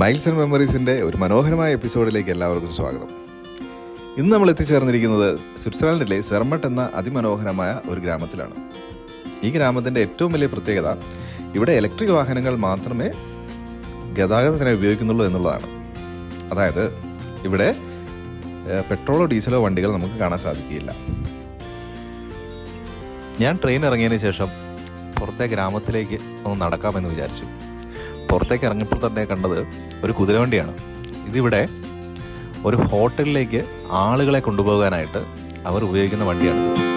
Miles and മെമ്മറീസിന്റെ ഒരു മനോഹരമായ എപ്പിസോഡിലേക്ക് എല്ലാവർക്കും സ്വാഗതം. ഇന്ന് നമ്മൾ എത്തിച്ചേർന്നിരിക്കുന്നത് സ്വിറ്റ്സർലൻഡിലെ സെർമട്ട് എന്ന അതിമനോഹരമായ ഒരു ഗ്രാമത്തിലാണ്. ഈ ഗ്രാമത്തിന്റെ ഏറ്റവും വലിയ പ്രത്യേകത ഇവിടെ ഇലക്ട്രിക് വാഹനങ്ങൾ മാത്രമേ ഗതാഗതത്തിനായി ഉപയോഗിക്കുന്നുള്ളൂ എന്നുള്ളതാണ്. അതായത് ഇവിടെ പെട്രോളോ ഡീസലോ വണ്ടികൾ നമുക്ക് കാണാൻ സാധിക്കില്ല ഞാൻ ട്രെയിൻ ഇറങ്ങിയതിന് ശേഷം പുറത്തെ ഗ്രാമത്തിലേക്ക് ഒന്ന് നടക്കാമെന്ന് വിചാരിച്ചു. പുറത്തേക്ക് ഇറങ്ങിയപ്പോൾ തന്നെ കണ്ടത് ഒരു കുതിരവണ്ടിയാണ് ഇതിവിടെ ഒരു ഹോട്ടലിലേക്ക് ആളുകളെ കൊണ്ടുപോകാനായിട്ട് അവർ ഉപയോഗിക്കുന്ന വണ്ടിയാണ്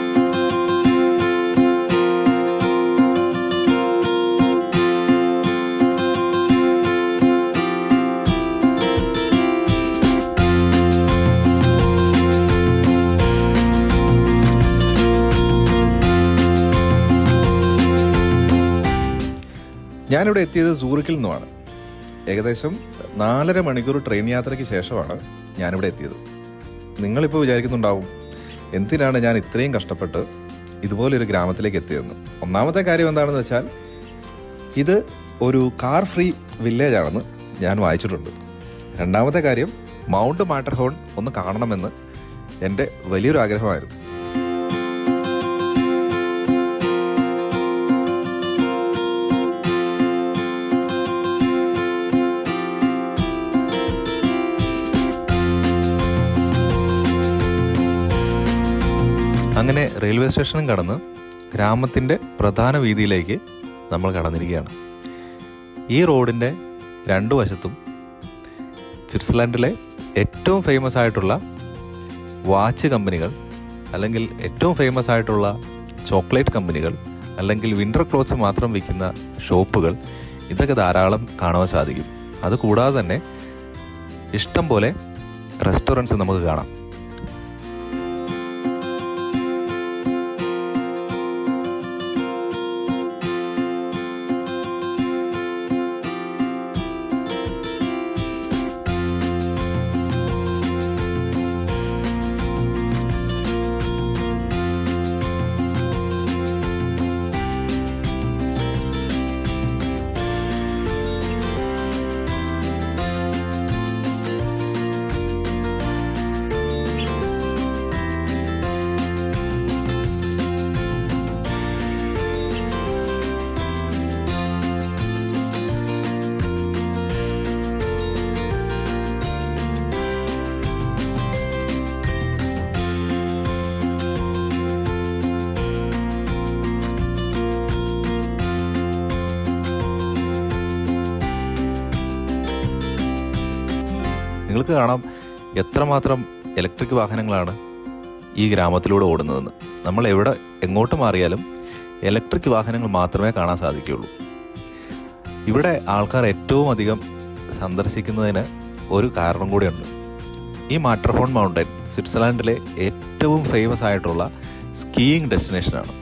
ഞാനിവിടെ എത്തിയത് സൂറിക്കിൽ നിന്നുമാണ്. ഏകദേശം നാലര മണിക്കൂർ ട്രെയിൻ യാത്രയ്ക്ക് ശേഷമാണ് ഞാനിവിടെ എത്തിയത്. നിങ്ങളിപ്പോൾ വിചാരിക്കുന്നുണ്ടാവും എന്തിനാണ് ഞാൻ ഇത്രയും കഷ്ടപ്പെട്ട് ഇതുപോലൊരു ഗ്രാമത്തിലേക്ക് എത്തിയതെന്ന്? ഒന്നാമത്തെ കാര്യം എന്താണെന്ന് വെച്ചാൽ ഇത് ഒരു കാർ ഫ്രീ വില്ലേജ് ആണെന്ന് ഞാൻ വായിച്ചിട്ടുണ്ട്. രണ്ടാമത്തെ കാര്യം മൗണ്ട് മാറ്റർഹോൺ ഒന്ന് കാണണമെന്ന് എന്റെ വലിയൊരു ആഗ്രഹമായിരുന്നു. അങ്ങനെ റെയിൽവേ സ്റ്റേഷനും കടന്ന് ഗ്രാമത്തിന്റെ പ്രധാന വീതിയിലേക്ക് നമ്മൾ കടന്നിരിക്കുകയാണ്. ഈ റോഡിന്റെ രണ്ടു വശത്തും സ്വിറ്റ്സർലൻഡിലെ ഏറ്റവും ഫേമസ് ആയിട്ടുള്ള വാച്ച് കമ്പനികൾ അല്ലെങ്കിൽ ഏറ്റവും ഫേമസ് ആയിട്ടുള്ള ചോക്ലേറ്റ് കമ്പനികൾ അല്ലെങ്കിൽ വിന്റർ ക്ലോത്ത്സ് മാത്രം വിൽക്കുന്ന ഷോപ്പുകൾ ഇതൊക്കെ ധാരാളം കാണുവാൻ സാധിക്കും. അതുകൂടാതെ തന്നെ ഇഷ്ടം പോലെ റെസ്റ്റോറന്റ്സ് നമുക്ക് കാണാം. നിങ്ങൾക്ക് കാണാം എത്രമാത്രം ഇലക്ട്രിക് വാഹനങ്ങളാണ് ഈ ഗ്രാമത്തിലൂടെ ഓടുന്നതെന്ന്. നമ്മൾ എവിടെ എങ്ങോട്ട് മാറിയാലും ഇലക്ട്രിക് വാഹനങ്ങൾ മാത്രമേ കാണാൻ സാധിക്കുകയുള്ളൂ. ഇവിടെ ആൾക്കാർ ഏറ്റവും അധികം സന്ദർശിക്കുന്നതിന് ഒരു കാരണം കൂടിയുണ്ട്. ഈ മാറ്റർഹോൺ മൗണ്ടൻ സ്വിറ്റ്സർലാൻഡിലെ ഏറ്റവും ഫേമസ് ആയിട്ടുള്ള സ്കീയിങ് ഡെസ്റ്റിനേഷനാണ്.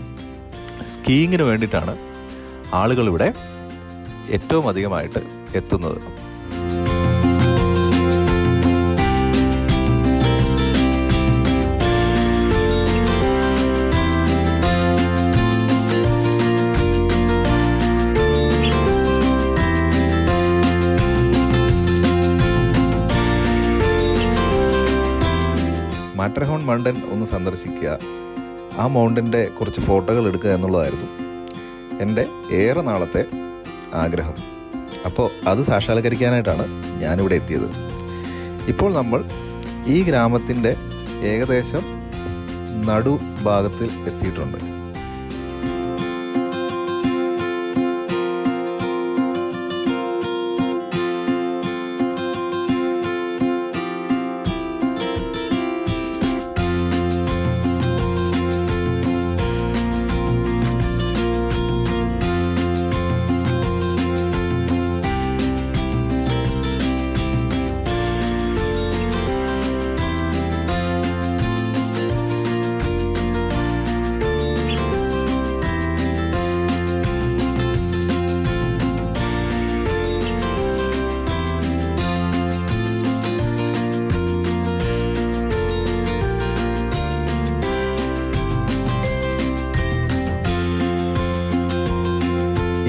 സ്കീയിങ്ങിന് വേണ്ടിയിട്ടാണ് ആളുകൾ ഇവിടെ ഏറ്റവും അധികമായിട്ട് എത്തുന്നത്. മൗണ്ടൻ ഒന്ന് സന്ദർശിക്കുക. ആ മൗണ്ടന്റെ കുറച്ച് ഫോട്ടോകൾ എടുക്കുക എന്നുള്ളതായിരുന്നു എന്റെ ഏറെ നാളത്തെ ആഗ്രഹം. അപ്പോൾ അത് സാക്ഷാത്കരിക്കാനായിട്ടാണ് ഞാനിവിടെ എത്തിയത്. ഇപ്പോൾ നമ്മൾ ഈ ഗ്രാമത്തിന്റെ ഏകദേശം നടുഭാഗത്തിൽ എത്തിയിട്ടുണ്ട്.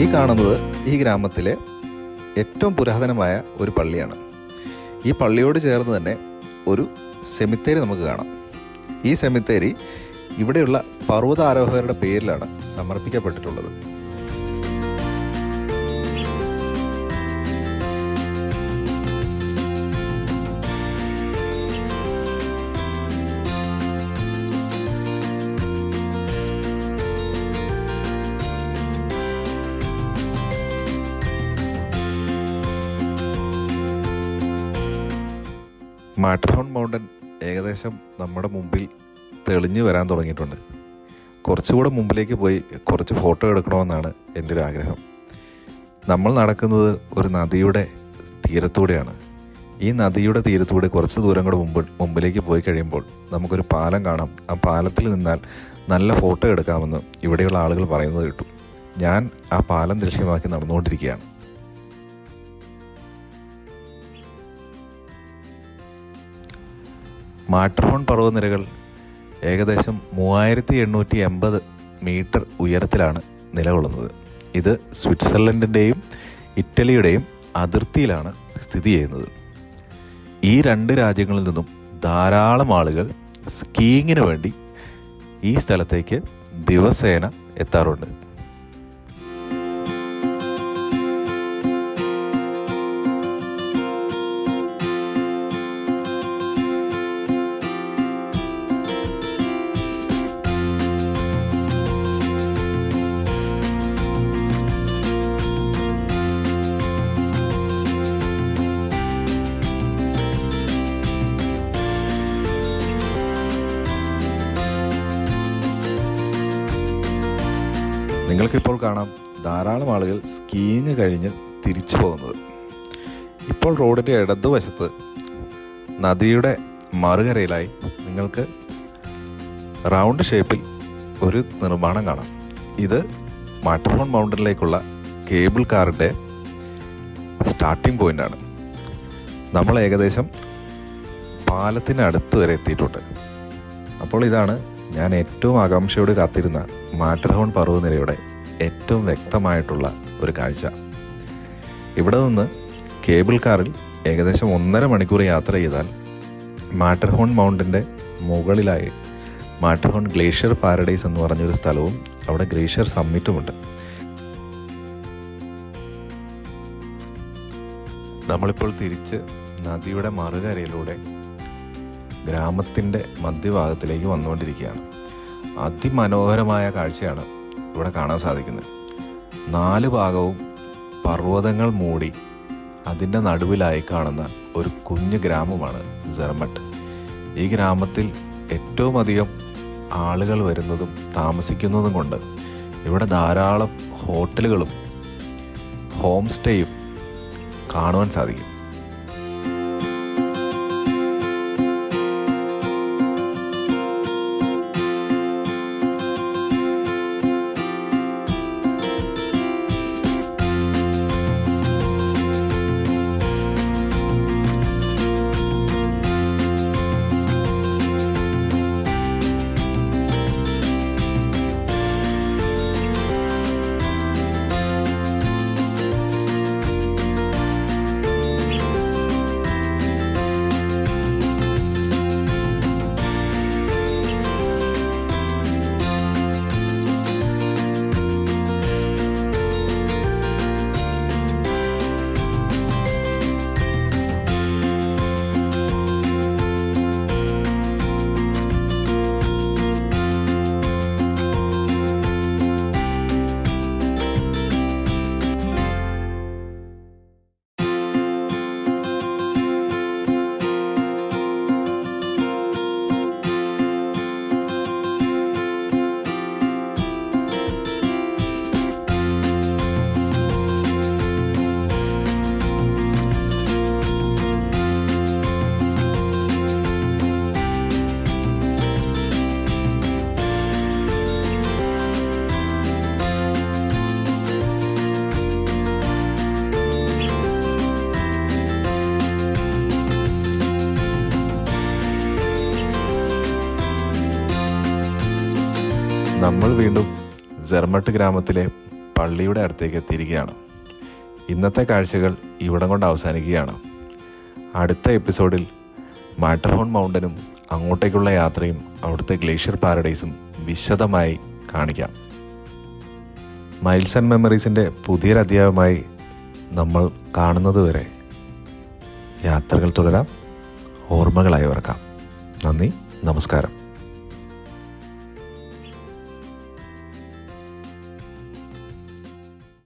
ഈ കാണുന്നത് ഈ ഗ്രാമത്തിലെ ഏറ്റവും പുരാതനമായ ഒരു പള്ളിയാണ്. ഈ പള്ളിയോട് ചേർന്ന് തന്നെ ഒരു സെമിത്തേരി നമുക്ക് കാണാം. ഈ സെമിത്തേരി ഇവിടെയുള്ള പർവതാരോഹകരുടെ പേരിലാണ് സമർപ്പിക്കപ്പെട്ടിട്ടുള്ളത്. മാട്ടർഹോൺ മൗണ്ടൻ ഏകദേശം നമ്മുടെ മുമ്പിൽ തെളിഞ്ഞു വരാൻ തുടങ്ങിയിട്ടുണ്ട്. കുറച്ചുകൂടെ മുമ്പിലേക്ക് പോയി കുറച്ച് ഫോട്ടോ എടുക്കണമെന്നാണ് എന്റെ ഒരു ആഗ്രഹം. നമ്മൾ നടക്കുന്നത് ഒരു നദിയുടെ തീരത്തൂടെയാണ്. ഈ നദിയുടെ തീരത്തൂടെ കുറച്ച് ദൂരം കൂടെ മുമ്പ് മുമ്പിലേക്ക് പോയി കഴിയുമ്പോൾ നമുക്കൊരു പാലം കാണാം. ആ പാലത്തിൽ നിന്നാൽ നല്ല ഫോട്ടോ എടുക്കാമെന്ന് ഇവിടെയുള്ള ആളുകൾ പറയുന്നത് കേട്ടു. ഞാൻ ആ പാലം ദൃശ്യമാക്കി നടന്നുകൊണ്ടിരിക്കുകയാണ്. മാട്ടർഹോൺ പർവതനിരകൾ ഏകദേശം മൂവായിരത്തി എണ്ണൂറ്റി എൺപത് മീറ്റർ ഉയരത്തിലാണ് നിലകൊള്ളുന്നത്. ഇത് സ്വിറ്റ്സർലൻഡിന്റെയും ഇറ്റലിയുടെയും അതിർത്തിയിലാണ് സ്ഥിതി ചെയ്യുന്നത്. ഈ രണ്ട് രാജ്യങ്ങളിൽ നിന്നും ധാരാളം ആളുകൾ സ്കീയിങ്ങിന് വേണ്ടി ഈ സ്ഥലത്തേക്ക് ദിവസേന എത്താറുണ്ട്. നിങ്ങൾക്കിപ്പോൾ കാണാം ധാരാളം ആളുകൾ സ്കീയിങ് കഴിഞ്ഞ് തിരിച്ചു പോകുന്നത്. ഇപ്പോൾ റോഡിന്റെ ഇടതുവശത്ത് നദിയുടെ മറുകരയിലായി നിങ്ങൾക്ക് റൗണ്ട് ഷേപ്പിൽ ഒരു നിർമ്മാണം കാണാം. ഇത് മാട്ടർഹോൺ മൗണ്ടനിലേക്കുള്ള കേബിൾ കാറിന്റെ സ്റ്റാർട്ടിംഗ് പോയിന്റാണ് നമ്മൾ ഏകദേശം പാലത്തിന് അടുത്ത് വരെ എത്തിയിട്ടുണ്ട്. അപ്പോൾ ഇതാണ് ഞാൻ ഏറ്റവും ആകാംക്ഷയോട് കാത്തിരുന്ന മാറ്റർഹോൺ പർവനിരയുടെ ഏറ്റവും വ്യക്തമായിട്ടുള്ള ഒരു കാഴ്ച. ഇവിടെ നിന്ന് കേബിൾ കാറിൽ ഏകദേശം ഒന്നര മണിക്കൂർ യാത്ര ചെയ്താൽ മാറ്റർഹോൺ മൗണ്ടിന്റെ മുകളിലായി മാറ്റർഹോൺ ഗ്ലേഷ്യർ പാരഡൈസ് എന്ന് പറഞ്ഞൊരു സ്ഥലവും അവിടെ ഗ്ലേഷ്യർ സമ്മിറ്റുമുണ്ട്. നമ്മളിപ്പോൾ തിരിച്ച് നദിയുടെ മറുകരയിലൂടെ ഗ്രാമത്തിന്റെ മധ്യഭാഗത്തിലേക്ക് വന്നുകൊണ്ടിരിക്കുകയാണ്. അതിമനോഹരമായ കാഴ്ചയാണ് ഇവിടെ കാണാൻ സാധിക്കുന്നത്. നാല് ഭാഗവും പർവതങ്ങൾ മൂടി അതിന്റെ നടുവിലായി കാണുന്ന ഒരു കുഞ്ഞു ഗ്രാമമാണ് ജർമട്ട് ഈ ഗ്രാമത്തിൽ ഏറ്റവും അധികം ആളുകൾ വരുന്നതും താമസിക്കുന്നതും കൊണ്ട് ഇവിടെ ധാരാളം ഹോട്ടലുകളും ഹോം സ്റ്റേയും കാണുവാൻ സാധിക്കും. നമ്മൾ വീണ്ടും ജെർമട്ട് ഗ്രാമത്തിലെ പള്ളിയുടെ അടുത്തേക്ക് എത്തിയിരിക്കുകയാണ്. ഇന്നത്തെ കാഴ്ചകൾ ഇവിടം കൊണ്ട് അവസാനിക്കുകയാണ്. അടുത്ത എപ്പിസോഡിൽ മാട്ടർഹോൺ മൗണ്ടനും അങ്ങോട്ടേക്കുള്ള യാത്രയും അവിടുത്തെ ഗ്ലേഷ്യർ പാരഡൈസും വിശദമായി കാണിക്കാം. മൈൽസ് ആൻഡ് മെമ്മറീസിന്റെ പുതിയൊരധ്യായമായി നമ്മൾ കാണുന്നതുവരെ യാത്രകൾ തുടരാം. ഓർമ്മകളായി ഓർക്കാം നന്ദി നമസ്കാരം.